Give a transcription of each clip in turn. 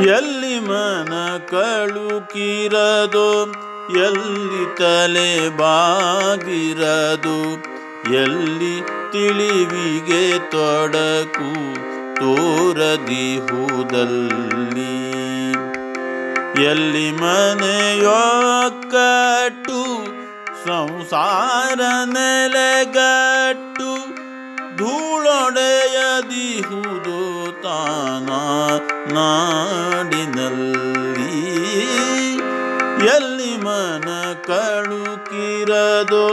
ಎಲ್ಲಿ ಮನ ಕಳುಕಿರದು? ಎಲ್ಲಿ ತಲೆ ಬಾಗಿರದು? ಎಲ್ಲಿ ತಿಳಿವಿಗೆ ತೊಡಕು ತೋರದಿಹುದಲ್ಲಿ? ಎಲ್ಲಿ ಮನೆಯೊಕ್ಕಟ್ಟು? ಸಂಸಾರ ನೆಲೆಗಟ್ಟು? ಧೂಳೊಡೆಯದಿಹುದು? ತಾನ ನಾಡಿನಲ್ಲಿ ಎಲ್ಲಿ ಮನ ಕಳುಕಿರದು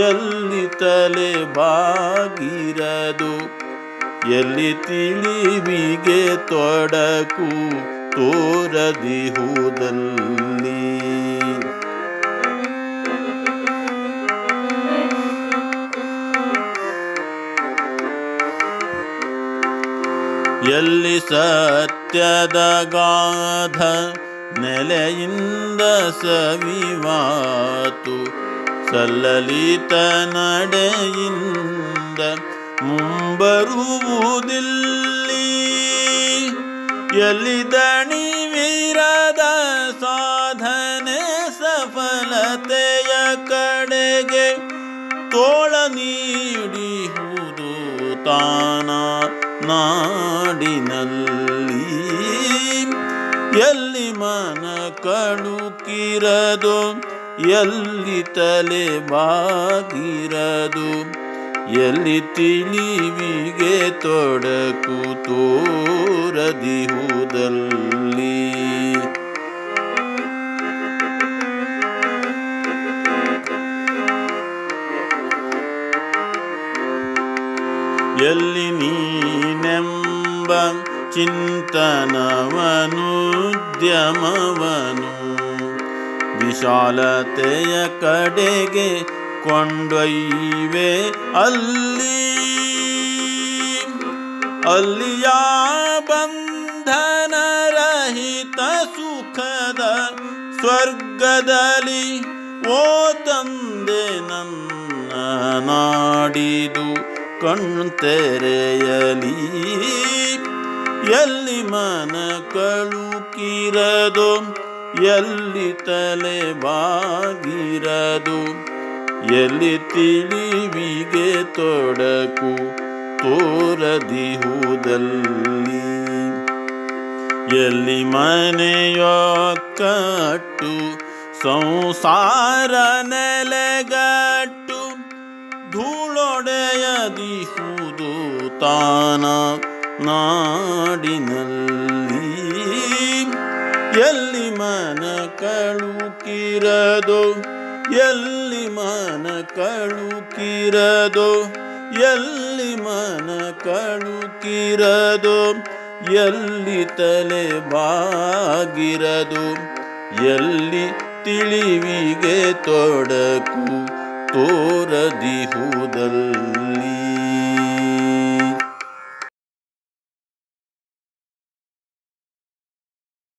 ಎಲ್ಲಿ ತಲೆ ಬಾಗಿರದು ಎಲ್ಲಿ ತಿಳಿವಿಗೆ ತೊಡಕು ತೋರದಿಹುದಲ್ಲಿ. ಎಲ್ಲಿ ಸತ್ಯದ ಗಾಧ ನೆಲೆಯಿಂದ ಸವಿವಾತು, ಸಲ್ಲಲಿತ ನಡೆಯಿಂದ ಮುಂಬರುವುದಿಲ್ಲಿ. ಎಲ್ಲಿ ದಣಿವಿರದ ಸಾಧನೆ ಸಫಲತೆಯ ಕಡೆಗೆ ತೋಳ ನೀಡಿಹುದು ತಾನ ನಾಡಿನಲ್ಲಿ ಎಲ್ಲಿ ಮನ ಕಳುಕಿರದು ಎಲ್ಲಿ ತಲೆ ಬಾಗಿರದು ಎಲ್ಲಿ ತಿಳಿವಿಗೆ ತೊಡಕು ತೋರದಿಹುದಲ್ಲಿ ಎಲ್ಲಿ ನೀನೆಂಬ ಚಿಂತನವನುದ್ಯಮವನು. ವಿಶಾಲತೆಯ ಕಡೆಗೆ ಕೊಂಡೊಯ್ಯುವೆ ಅಲ್ಲಿ. ಅಲ್ಲಿಯ ಬಂಧನರಹಿತ ಸುಖದ ಸ್ವರ್ಗದಲ್ಲಿ ಓ ತಂದೆ ನನ್ನ ನಾಡಿದು. ಕಣ್ತೆರೆಯಲಿ ಎಲ್ಲಿ ಮನ ಕಳುಕಿರದು? ಎಲ್ಲಿ ತಲೆ ಬಾಗಿರದು? ಎಲ್ಲಿ ತಿಳಿವಿಗೆ ತೊಡಕು ತೋರದಿಹುದಲ್ಲಿ? ಎಲ್ಲಿ ಮನೆಯ ಕಟ್ಟು ನೆಲೆಗಟ್ಟು ಧೂಳೊಡೆಯದಿಹುದು ತಾನ ನಾಡಿನಲ್ಲಿ. ಎಲ್ಲಿ ಮನ ಕಳುಕಿರದು, ಎಲ್ಲಿ ಮನ ಕಳುಕಿರದು, ಎಲ್ಲಿ ಮನ ಕಳುಕಿರದು, ಎಲ್ಲಿ ತಲೆ ಬಾಗಿರದು, ಎಲ್ಲಿ ತಿಳಿವಿಗೆ ತೊಡಕು ತೋರದಿಹುದಲ್ಲಿ